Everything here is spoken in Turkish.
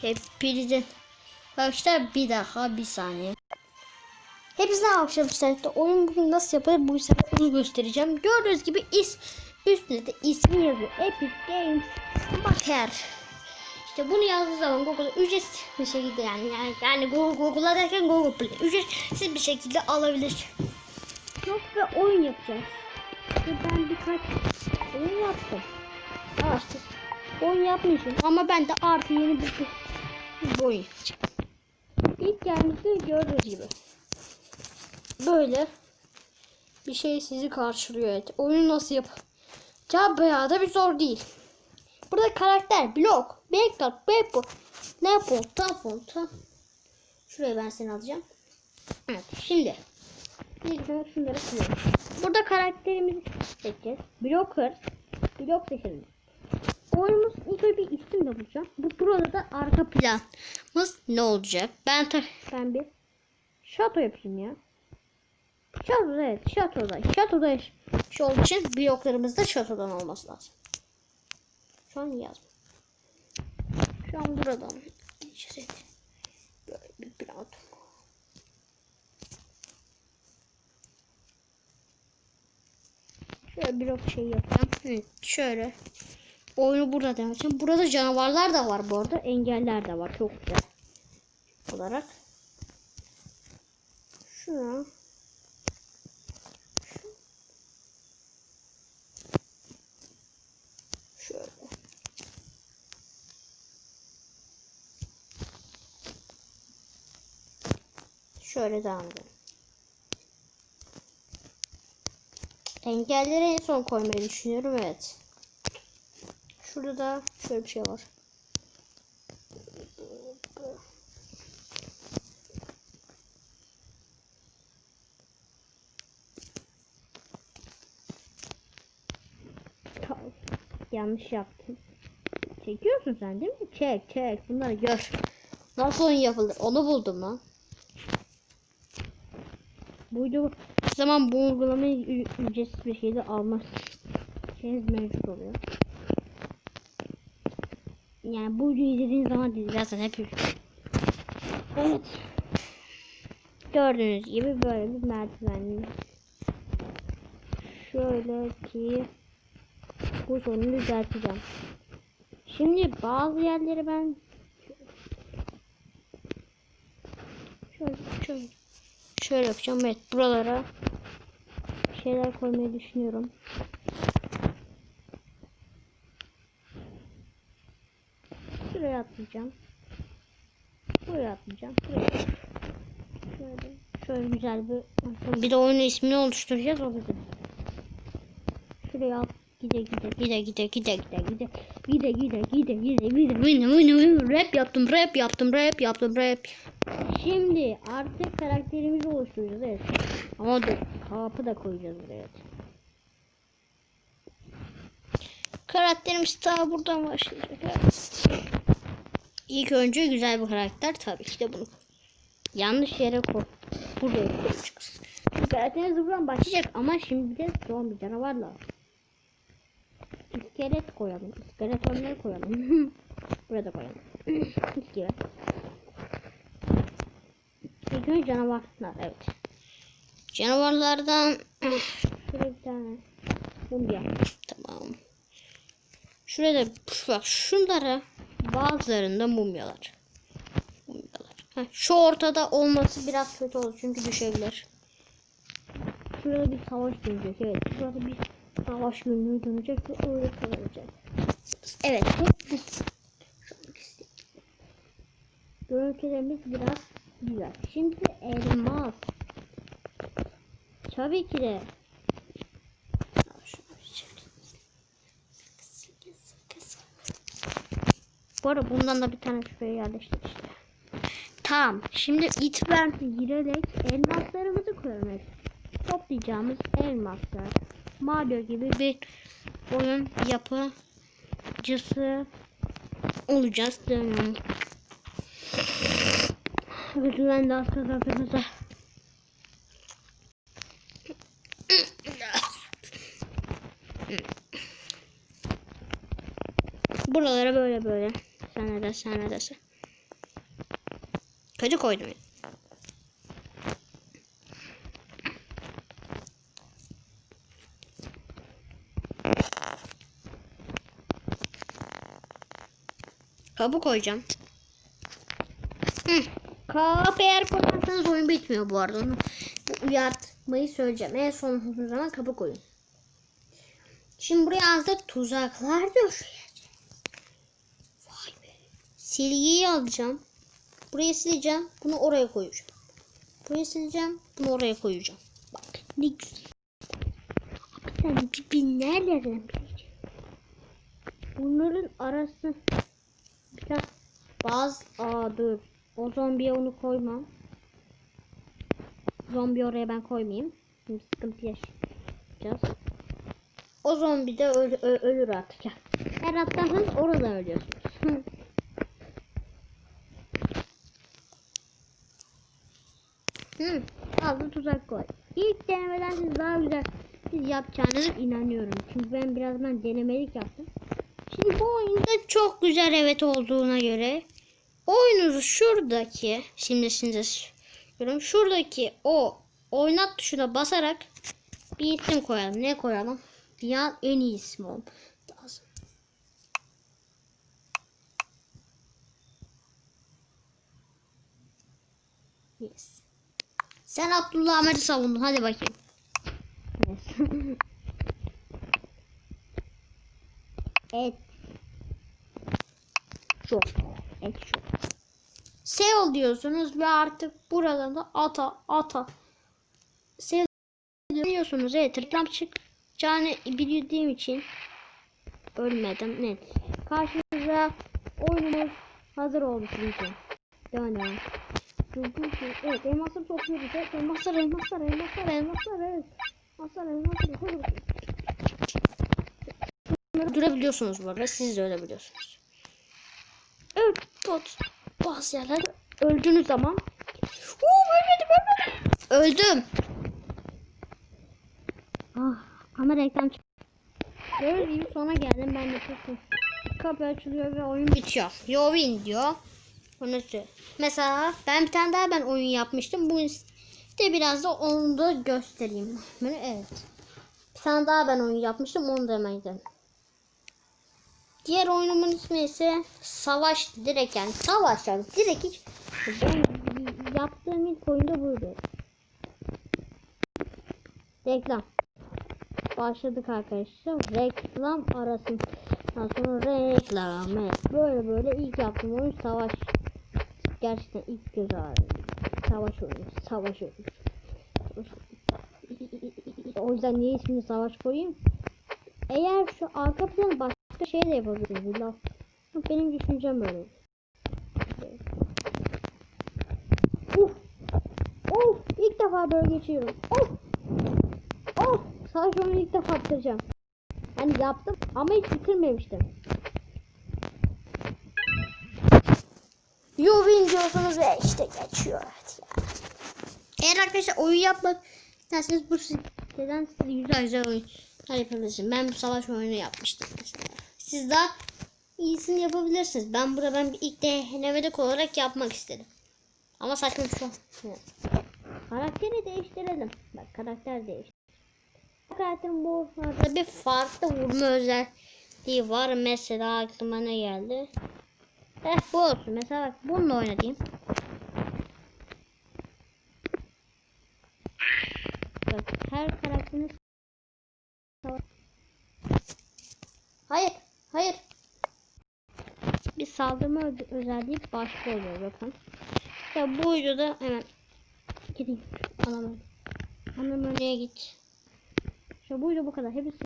Hepinize Arkadaşlar bir daha bir saniye. Hepinize arkadaşlar oyun bugün nasıl yapılır bu sefer onu göstereceğim. Gördüğünüz gibi is üstünde de ismi yazıyor. Epic Games Baker. İşte bunu yazdığı zaman Google'a ücretsiz bir şekilde yani yani, yani Google, Google'a derken Google Play ücretsiz bir şekilde alabilir. Yok ve oyun yapacağız. Ve ben birkaç oyun yaptım. Artık oyun yapmışım ama ben de artı yeni bir, bir oyun yapacağım. İlk geldiğimizde gördüğünüz gibi. Böyle bir şey sizi karşılıyor. Evet. Oyunu nasıl yap? Ya bayağı da bir zor değil. Burada karakter, blok, backup, backup, napol, tapol, ta. Şuraya ben seni alacağım. Evet, şimdi. Önce şunları siliyorum. Burada karakterimizi seçeceğiz. Blocker, blok seçelim. Oyunumuz önce bir isim de bulacağım. Bu burada da arka planımız ne olacak? Ben ben bir şato yapayım ya. Şato evet şatoda. Şatoda şu olduğu için bloklarımız da şatodan olması lazım. Şu an yazma. Şu an buradan geçeceğiz. Böyle bir plan. Şöyle blok şey yapacağım. Evet, şöyle. Oyunu burada devam edeceğim. Burada canavarlar da var bu arada. Engeller de var. Çok güzel. Olarak. Şuna. Şöyle. Şöyle devam edelim. Engelleri en son koymayı düşünüyorum. Evet. Şurada da şöyle bir şey var. Yanlış yaptım. Çekiyorsun sen değil mi? Çek çek. Bunları gör. Nasıl oyun yapılır? Onu buldum lan. Buydu. O zaman bu uygulamayı ücretsiz bir şekilde almak şeyiniz mevcut oluyor. Yani bu videoyu izlediğiniz zaman değil, zaten hep Evet. Gördüğünüz gibi böyle bir merdiven. Şöyle ki bu sorunu düzelteceğim. Şimdi bazı yerleri ben şöyle şöyle şöyle yapacağım. Evet buralara şeyler koymayı düşünüyorum. Şuraya atlayacağım. Buraya atlayacağım. Buraya. Şöyle, şöyle güzel bir bir de oyunun ismini oluşturacağız o bizim. Şuraya at. Gide gide gide gide gide gide gide gide gide gide gide gide gide gide rap yaptım rap yaptım rap yaptım rap Şimdi artık karakterimizi oluşturacağız evet. Ama dur kapı da koyacağız buraya. Karakterimiz daha buradan başlayacak. Evet. İlk önce güzel bir karakter tabii ki de bunu yanlış yere koy. Buraya koyacağız. Karakterimiz buradan başlayacak ama şimdi de zombi canavarla. İskelet koyalım. İskelet onları koyalım. Burada koyalım. İskelet. İlk önce canavarlar evet. Canavarlardan şöyle bir tane mumya. Tamam. Şurada bak şunlara bazılarında mumyalar. Mumyalar. Heh, şu ortada olması biraz kötü olur çünkü düşebilir. Şurada bir savaş dönecek. Evet. Şurada bir savaş günlüğü dönecek ve öyle kalacak. Evet. Bu. Görüntülerimiz biraz güzel. Şimdi elmas. Tabii ki de. Bu bundan da bir tane şuraya yerleştir işte. Tamam. Şimdi itverti girerek elmaslarımızı. Evet. Toplayacağımız elmaslar. Mario gibi bir oyun yapıcısı olacağız. Dönüyorum. Lütfen de alt tarafınıza. Buralara böyle böyle. Sana da sen. Kötü koydum. ya. Kapı koyacağım. Hı. Kapı eğer koyarsanız oyun bitmiyor bu arada. Onu uyartmayı söyleyeceğim. En son zaman kapı koyun. Şimdi buraya azda tuzaklar döşeyeceğim. Silgiyi alacağım. Buraya sileceğim. Bunu oraya koyacağım. Buraya sileceğim. Bunu oraya koyacağım. Bak ne güzel. Sen bin nereden bileceksin? Bunların arası biraz baz. Aa dur. O zombiye onu koymam. Zombi oraya ben koymayayım. Şimdi sıkıntı yaşayacağız. O zombi de öl- ölür artık ya. Eğer atlarsanız orada ölüyorsunuz. Hı. Hı, tuzak koy. İlk denemeden siz daha güzel siz yapacağınıza inanıyorum. Çünkü ben biraz ben denemelik yaptım. Şimdi bu oyunda çok güzel evet olduğuna göre oyunuzu şuradaki şimdi size söylüyorum şuradaki o oynat tuşuna basarak bir isim koyalım. Ne koyalım? Dünyanın en iyi ismi olması lazım. Yes. Sen Abdullah Ahmet'i savundun. Hadi bakayım. Yes. Et. Çok. Et çok. Seo diyorsunuz ve artık buradan da ata ata. Seo diyorsunuz. Evet reklam çıkacağını bildiğim için ölmedim. Net. Karşınıza oyunumuz hazır oldu çünkü. Devam Evet elmasları topluyoruz. Evet elmaslar elmaslar elmaslar elmaslar evet. Elmaslar elmaslar. Bunları durabiliyorsunuz bu arada. Siz de ölebiliyorsunuz. Evet bot. Bazı yerlerde öldüğünüz zaman. Uuu ölmedim ölmedim. Öldüm. Ah ama reklam çıktı. Gördüğünüz gibi sona geldim ben de susun. Kapı açılıyor ve oyun bitiyor. Yo win diyor. Onu. Mesela ben bir tane daha ben oyun yapmıştım. Bu de biraz da onu da göstereyim. Evet. Bir tane daha ben oyun yapmıştım. Onu da. Diğer oyunumun ismi ise Savaş direkt yani Savaş yani direkt hiç ben yaptığım ilk oyunda buydu. Reklam. Başladık arkadaşlar. Reklam arasın. Daha sonra reklam. Evet. Böyle böyle ilk yaptığım oyun Savaş. Gerçekten ilk göz ağrı. Savaş oyunu. Savaş. Savaş oyunu. O yüzden niye ismini Savaş koyayım? Eğer şu arka planı başka şey de yapabiliriz. Laf. Benim düşüncem böyle. Uf. Of. ilk defa böyle geçiyorum. Of. Of. Onu ilk defa bitireceğim. Hani yaptım ama hiç bitirmemiştim. You win diyorsunuz ve işte geçiyor. Evet ya. Eğer arkadaşlar oyun yapmak isterseniz bu siteden size güzel güzel oyun yapabilirsiniz. Ben bu savaş oyunu yapmıştım. Siz daha iyisini yapabilirsiniz. Ben burada ben ilk denemede olarak yapmak istedim. Ama saçma bir şey. Karakteri değiştirelim. Bak karakter değiştir. Karakterin bu arada bir farklı vurma özelliği var. Mesela aklıma ne geldi? Eh bu olsun. Mesela bak bununla oynayayım. Bak her karakteriniz Hayır, hayır. Bir saldırma özelliği başka oluyor bakın. Ya bu videoda hemen gideyim. Anam. Anam öneye git. İşte bu video bu kadar. Hepsi